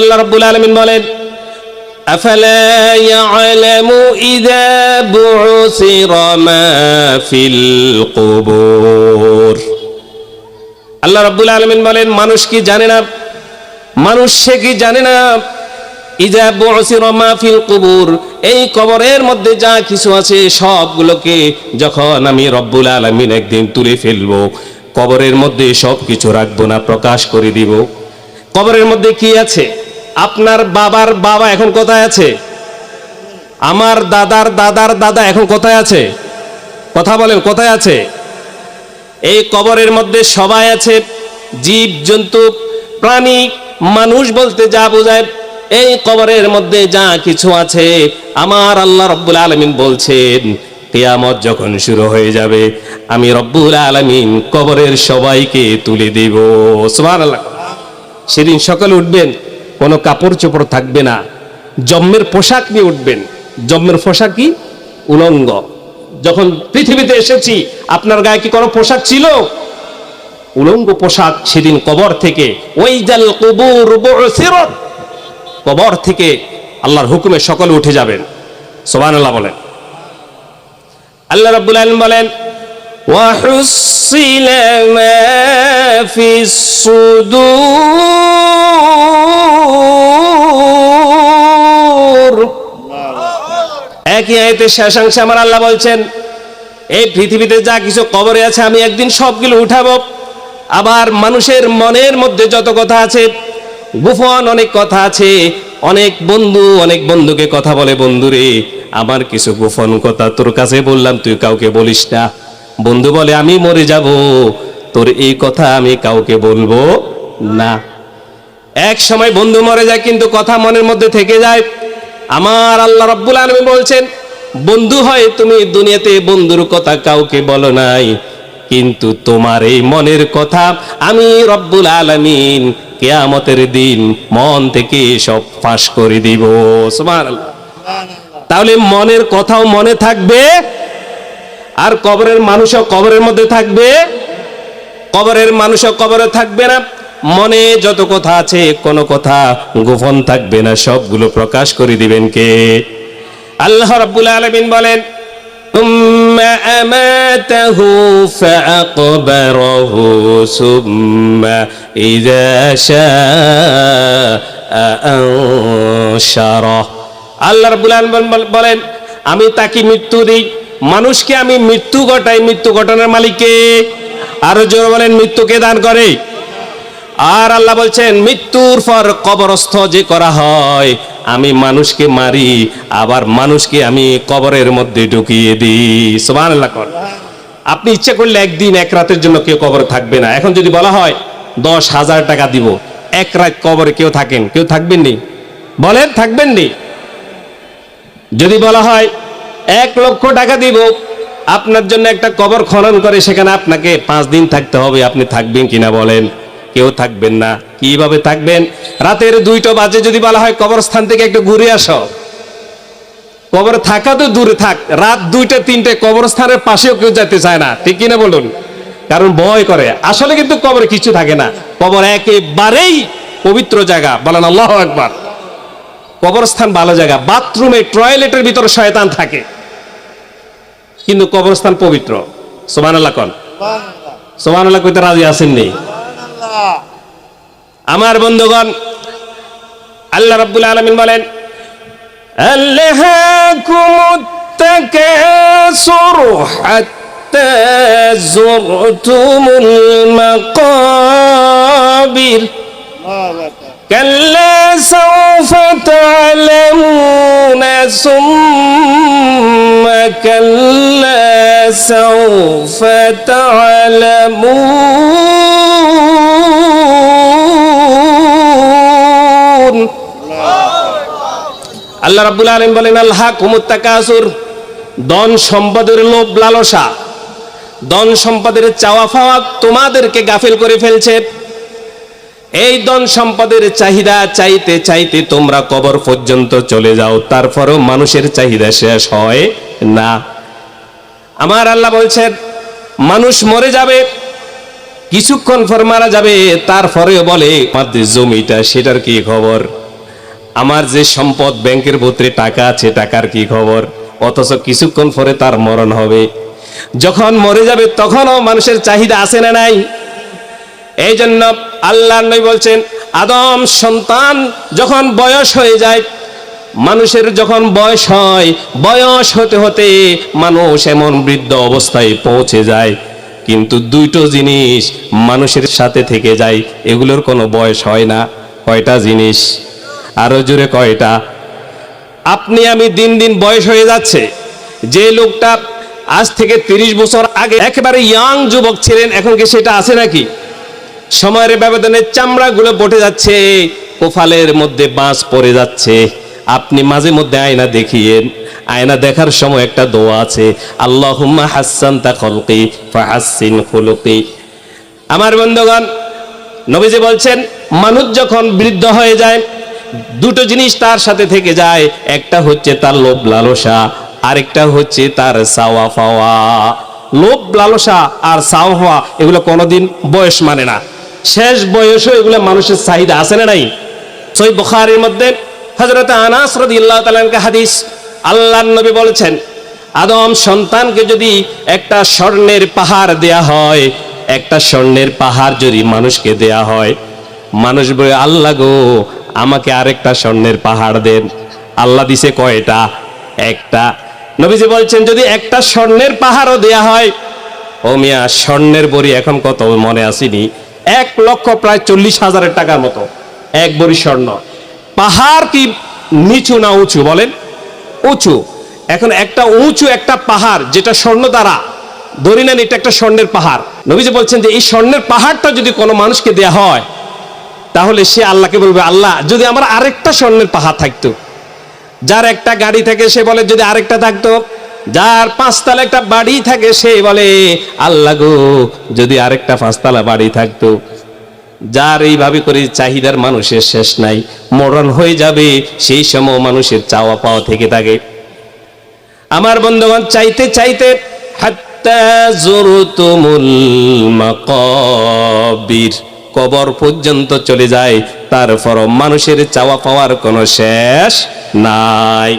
আল্লাহ রাব্বুল আলামিন বলেন, আফালা ইয়ালামু ইযা বুসিরা মা ফিল কুবুর? আল্লাহ রাব্বুল আলামিন বলেন, মানুষ কি জানে না? মানুষ সে কি জানে না? ইজা বুসিরা মা ফিল কুবুর, এই কবরের মধ্যে যা কিছু আছে সবগুলোকে যখন আমি রব্বুল আলামিন একদিন তুলে ফেলব, কবরের মধ্যে সব কিছু রাখব না, প্রকাশ করে দিব। কবরের মধ্যে কি আছে? আপনার বাবার বাবা এখন কোথায় আছে? আমার দাদার দাদার দাদা এখন কোথায় আছে? কথা বলেন, কোথায় আছে? এই কবরের মধ্যে সবাই আছে, জীব, জন্তু, প্রাণী, মানুষ বলতে যা বোঝায়, এই কবরের মধ্যে যা কিছু আছে, আমার আল্লাহ রব্বুল আলমিন বলছেন, কেয়ামত যখন শুরু হয়ে যাবে, আমি রব্বুল আলমিন কবরের সবাইকে তুলে দেব। সুবহানাল্লাহ। সেদিন সকালে উঠবেন কোনো কাপড় চোপড় থাকবে না জম্মের পোশাক নিয়ে উঠবেন জম্মের পোশাক কি উলঙ্গ যখন পৃথিবীতে এসেছি আপনার গায়ে কি কোনো পোশাক ছিল উলঙ্গ পোশাক সেদিন কবর থেকে ওই জাল কবুর বুসিরত কবর থেকে আল্লাহর হুকুমে সকলে উঠে যাবেন সুবহানাল্লাহ বলেন আল্লাহ রাব্বুল আলামিন বলেন وحصل ما في الصدور একই আয়তে শেষাংশে আমার আল্লাহ বলছেন, এই পৃথিবীতে যা কিছু কবরে আছে আমি একদিন সবগুলো উঠাবো। আবার মানুষের মনের মধ্যে যত কথা আছে, গোপন অনেক কথা আছে, অনেক বন্ধু অনেক বন্ধুকে কথা বলে, বন্ধুরে, আমার কিছু গোপন কথা তোর কাছে বললাম, তুই কাউকে বলিস না। বন্ধু বলে, আমি মরে যাব, তোর এই কথা আমি কাউকে বলব না। এক সময় বন্ধু মরে যায়, কিন্তু কথা মনের মধ্যে থেকে যায়। আমার আল্লাহ রব্বুল আলমী বলছেন, বন্ধু হয় তুমি দুনিয়াতে, বন্ধুর কথা কাউকে বলো নাই। কিন্তু তোমার এই মনের কথা আমি রব্বুল আলমিন কেয়ামতের দিন মন থেকে সব ফাঁস করে দিব। তাহলে মনের কথাও মনে থাকবে, আর কবরের মানুষও কবরের মধ্যে থাকবে। কবরের মানুষও কবরে থাকবে না। মনে যত কথা আছে কোনো কথা গোপন থাকবে না সবগুলো প্রকাশ করে দিবেন কে আল্লাহ রাব্বুল আলামিন বলেন ثم أماته فأقبره ثم إذا شاء أنشره আল্লাহ রাব্বুল আলামিন বলেন আমি তাকে মৃত্যু দিই মানুষকে আমি মৃত্যু ঘটাই মৃত্যু ঘটনার মালিককে আরো জোর বলেন মৃত্যুকে দান করে আর আল্লাহ বলছেন, মৃত্যুর পর কবরস্থ যে করা হয়, আমি মানুষকে মারি, আবার মানুষকে আমি কবরের মধ্যে ঢুকিয়ে দিই। সুবহানাল্লাহ কর। আপনি ইচ্ছা করলে একদিন, এক রাতের জন্য কেউ কবরে থাকবে না। এখন যদি বলা হয়, দশ হাজার টাকা দিব, এক রাত কবরে কেউ থাকেন, কেউ থাকবেন নি? বলেন, থাকবেন নি? যদি বলা হয়, এক লক্ষ টাকা দিব, আপনার জন্য একটা কবর খনন করে, সেখানে আপনাকে পাঁচ দিন থাকতে হবে, আপনি থাকবেন কিনা বলেন। কেউ থাকবেন না। কীভাবে থাকবেন? রাতের দুইটা বাজে যদি বলা হয় কবরস্থান থেকে একটু ঘুরে আসো। কবর থাকা তো দূরে থাক। রাত দুইটা তিনটে কবরস্থানের পাশেও কেউ যেতে চায় না। ঠিক কিনা বলুন? কারণ ভয় করে। আসলে কিন্তু কবরে কিছু থাকে না। কবর একেবারেই পবিত্র জায়গা। বলেন আল্লাহ একবার কবরস্থান ভালো জায়গা। বাথরুমে টয়লেটের ভিতরে শয়তান থাকে। কিন্তু কবরস্থান পবিত্র। সোমান আল্লাহ কন। সোমান আল্লাহ কইতে রাজি আসেননি আমার বন্ধুগণ আল্লাহ রাব্বুল আলামিন বলেন আল্লাহাকুমুত তাকাসুর হাত্তা যুরতুমুল মাকাবির كلا سوف تعلمون ثم كلا سوف تعلمون আল্লাহ রাব্বুল আলামিন বলেন আল্লাহ কুমুত তাকাসুর ধন সম্পদের লোভ লালসা। ধন সম্পদের চাওয়া পাওয়া তোমাদেরকে গাফিল করে ফেলছে। এই ধন সম্পদের চাহিদা চাইতে চাইতে তোমরা কবর পর্যন্ত চলে যাও, তারপরেও মানুষের চাহিদা শেষ হয় না। আমার আল্লাহ বলছেন, মানুষ মরে যাবে, কিছুক্ষণ পর মারা যাবে, তারপরেও বলে জমিটা, সেটার কি খবর? আমার যে সম্পদ ব্যাংকের ভিতরে টাকা আছে, টাকার কি খবর? অথচ কিছুক্ষণ পরে তার মরণ হবে। যখন মরে যাবে, তখনও মানুষের চাহিদা আছে না নাই? এই জন্য আল্লাহ নই বলছেন, আদম সন্তান যখন বয়স হয়ে যায়, মানুষের যখন বয়স হয়, বয়স হতে হতে মানুষ এমন বৃদ্ধ অবস্থায় পৌঁছে যায়। কিন্তু দুইটো জিনিস মানুষের সাথে থেকে যায়, এগুলোর কোনো বয়স হয় না। কয়টা জিনিস? আরও জুড়ে কয়টা? আপনি আমি দিন দিন বয়স হয়ে যাচ্ছে। যে লোকটা আজ থেকে তিরিশ বছর আগে একেবারে ইয়াং যুবক ছিলেন, এখন কি সেটা আছে নাকি? সময়ের ব্যবধানে চামড়াগুলো বটে যাচ্ছে, কোফালের মধ্যে বাঁশ পড়ে যাচ্ছে। আপনি মাঝে মধ্যে আয়না দেখিয়েন আয়না দেখার সময় একটা দোয়া আছে, আল্লাহুম্মা হাসান তা খলকি ফাহাসিন খুলুকি। আমার বন্ধুগণ, নবীজি বলছেন, মানুষ যখন বৃদ্ধ হয়ে যায় দুটো জিনিস তার সাথে থেকে যায়। একটা হচ্ছে তার লোভ লালসা, আরেকটা হচ্ছে তার সাওয়া পাওয়া লোভ লালসা আর সাওয়া পাওয়া এগুলো কোনোদিন বয়স মানে না। শেষ বয়সও এগুলো মানুষের চাহিদা আছে না নাই? সই বুখারির মধ্যে হজরত আনাস রাদিয়াল্লাহু তাআলাকে হাদিস, আল্লাহর নবী বলেছেন, আদম সন্তানকে যদি একটা স্বর্ণের পাহাড় দেয়া হয়, একটা স্বর্ণের পাহাড় যদি মানুষকে দেয়া হয়, মানুষ বলে, আল্লাহ গো আমাকে আরেকটা স্বর্ণের পাহাড় দেন। আল্লাহ দিছে কয়টা? একটা। নবীজি বলছেন, যদি একটা স্বর্ণের পাহাড়ও দেয়া হয়, ও মিয়া, স্বর্ণের বড়ি এখন কত মনে আসেনি? এক লক্ষ প্রায় চল্লিশ হাজারের টাকার মতো। এক বড়ি স্বর্ণ। পাহাড় কি নিচু না উঁচু বলেন? উঁচু। এখন একটা উঁচু একটা পাহাড়, যেটা স্বর্ণ দ্বারা, ধরি নেন এটা একটা স্বর্ণের পাহাড়। নবীজি বলছেন যে এই স্বর্ণের পাহাড়টা যদি কোনো মানুষকে দেয়া হয় তাহলে সে আল্লাহকে বলবে, আল্লাহ, যদি আমার আরেকটা স্বর্ণের পাহাড় থাকতো, যার একটা গাড়ি থাকে, সে বলে, যদি আরেকটা থাকতো, যার পাঁচতলা একটা বাড়ি থাকে, সে বলে, আল্লাহ গো, যদি আরেকটা পাঁচতলা বাড়ি থাকতো, যার এইভাবে করে চাহিদার মানুষের শেষ নাই, মরণ হয়ে যাবে, সেই সময় মানুষের চাওয়া পাওয়া থেকে থাকে। আমার বন্ধুগণ, চাইতে চাইতে হাত্তা জুরতুমুল মাকাবির কবর পর্যন্ত চলে যায়। তারপর মানুষের চাওয়া পাওয়ার কোনো শেষ নাই।